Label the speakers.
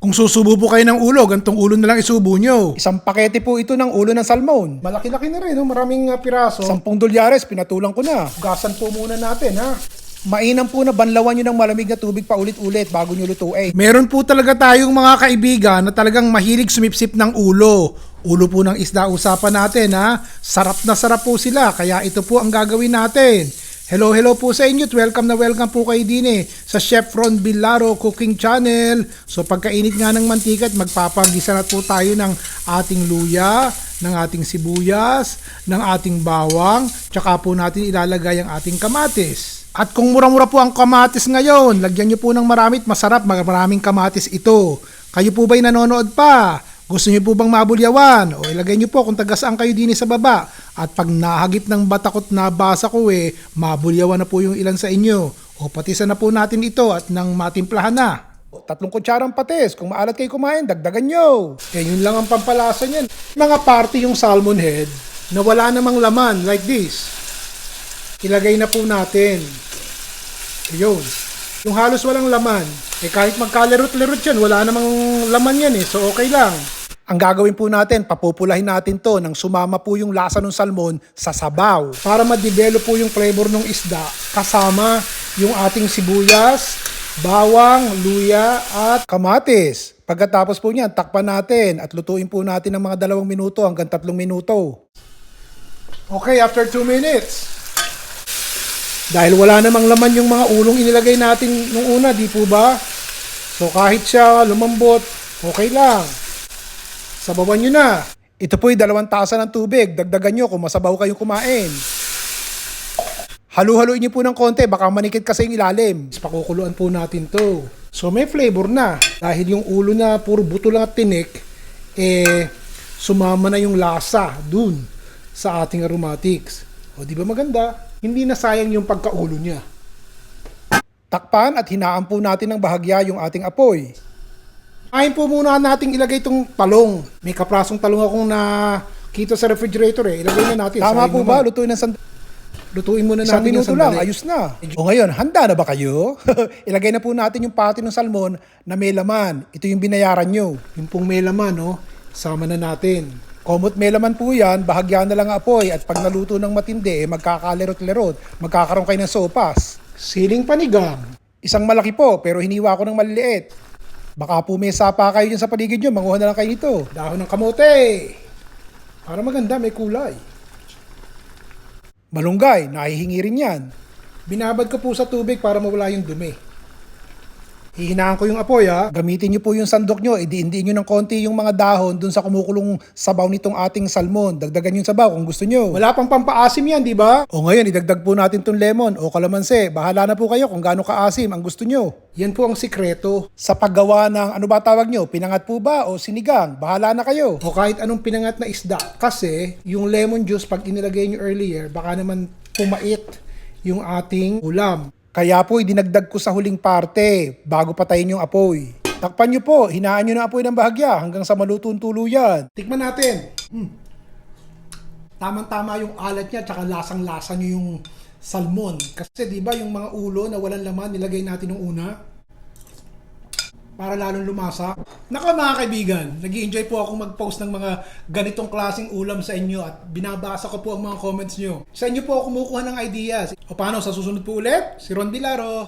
Speaker 1: Kung susubo po kayo ng ulo, gantong ulo na lang isubo nyo.
Speaker 2: Isang pakete po ito ng ulo ng salmon.
Speaker 1: Malaki-laki na rin, no? maraming uh, piraso.
Speaker 2: Sampung dolyares, pinatulang ko na.
Speaker 1: Gasan po muna natin, ha?
Speaker 2: Mainam po na banlawan nyo ng malamig na tubig pa ulit-ulit bago nyo lutuin.
Speaker 1: Meron po talaga tayong mga kaibigan na talagang mahilig sumipsip ng ulo. Ulo po ng isda usapan natin ha. Sarap na sarap po sila kaya ito po ang gagawin natin. Hello, hello po sa inyo. Welcome na welcome po kayo din eh sa Chef Ron Billaro Cooking Channel. So pagkainit nga ng mantika at magpapagisa na po tayo ng ating luya, ng ating sibuyas, ng ating bawang, tsaka po natin ilalagay ang ating kamatis. At kung mura-mura po ang kamatis ngayon, lagyan nyo po ng marami at masarap, maraming kamatis ito. Kayo po ba'y nanonood pa? Gusto nyo po bang mabulyawan? O ilagay nyo po kung taga saan kayo din sa baba. At pag nahagip ng batakot na basa ko eh, mabulyawan na po yung ilan sa inyo. O patisan na po natin ito at nang matimplahan na.
Speaker 2: Tatlong kutsarang patis. Kung maalat kayo kumain, dagdagan nyo.
Speaker 1: Eh, yun lang ang pampalasa niyan. Mga party yung salmon head na wala namang laman like this. Ilagay na po natin. Ayun. Yung halos walang laman. Eh kahit magkalerot-lerot yan, wala namang laman yan eh. So okay lang.
Speaker 2: Ang gagawin po natin, papupulahin natin to nang sumama po yung lasa ng salmon sa sabaw.
Speaker 1: Para ma-develop po yung flavor ng isda kasama yung ating sibuyas, bawang, luya at
Speaker 2: Kamatis. Pagkatapos po niyan, takpan natin at lutuin po natin ng mga dalawang minuto hanggang tatlong minuto.
Speaker 1: Okay, after 2 minutes. Dahil wala namang laman yung mga ulong inilagay natin nung una, di po ba? So kahit siya lumambot, okay lang. Sabawan nyo na.
Speaker 2: Ito po'y dalawang tasa ng tubig. Dagdagan nyo kung masabaw kayong kumain. Halu-haluin nyo po ng konti, baka manikit kasi yung ilalim.
Speaker 1: Pakukuluan po natin to. So may flavor na. Dahil yung ulo na puro buto lang at tinik, eh sumama na yung lasa dun sa ating aromatics. O di ba maganda? Hindi na sayang yung pagkaulo niya.
Speaker 2: Takpan at hinaan po natin ng bahagya yung ating apoy.
Speaker 1: Ayun po muna nating ilagay itong talong. May kaprasong talong akong na kita sa refrigerator eh. Ilagay na natin.
Speaker 2: Tama
Speaker 1: Sayang
Speaker 2: po
Speaker 1: naman.
Speaker 2: ba? Lutuin ng sand-
Speaker 1: Lutuin muna
Speaker 2: isang
Speaker 1: natin yung
Speaker 2: minuto lang,
Speaker 1: sandali.
Speaker 2: ayos na. O ngayon, handa na ba kayo? Ilagay na po natin yung pati ng salmon na may laman. Ito yung binayaran nyo.
Speaker 1: Yung pong may laman, no? Sama na natin.
Speaker 2: Komot may laman po yan, bahagyan na lang ang apoy at pag naluto ng matindi, eh, magkakalerot-lerot. Magkakaroon kayo ng sopas.
Speaker 1: Siling panigang.
Speaker 2: Isang malaki po, pero hiniwa ko ng maliliit. Baka po may sapa kayo dyan sa paligid nyo, manguha na lang kayo nito.
Speaker 1: Dahon ng kamote. Para maganda, may kulay.
Speaker 2: Malunggay, nahihingi rin yan.
Speaker 1: Binabad ko po sa tubig para mawala yung dumi. Hihinaan ko yung apoy, ha?
Speaker 2: Gamitin nyo po yung sandok nyo, idiin nyo ng konti yung mga dahon dun sa kumukulong sabaw nitong ating salmon. Dagdagan yung sabaw kung gusto nyo.
Speaker 1: Wala pang pampaasim yan, di ba?
Speaker 2: O ngayon, idagdag po natin tong lemon o kalamansi. Bahala na po kayo kung gaano kaasim ang gusto nyo.
Speaker 1: Yan po ang sikreto.
Speaker 2: Sa paggawa ng ano ba tawag nyo, pinangat po ba o sinigang? Bahala na kayo.
Speaker 1: O kahit anong pinangat na isda. Kasi, yung lemon juice, pag inilagay nyo earlier, baka naman pumait yung ating ulam.
Speaker 2: Kaya po, idinagdag ko sa huling parte bago patayin yung apoy. Takpan nyo po, hinaan nyo ng apoy ng bahagya hanggang sa malutong tuluyan.
Speaker 1: Tikman natin. Hmm. Tamang-tama yung alat niya, tsaka lasang-lasa niyo yung salmon. Kasi di ba yung mga ulo na walang laman, nilagay natin nung una para lalong lumasa. Nako mga kaibigan, nag enjoy po ako mag-post ng mga ganitong klaseng ulam sa inyo at binabasa ko po ang mga comments nyo. Sa inyo po ako kumukuha ng ideas. O paano, sa susunod po ulit, si Ron Bilaro.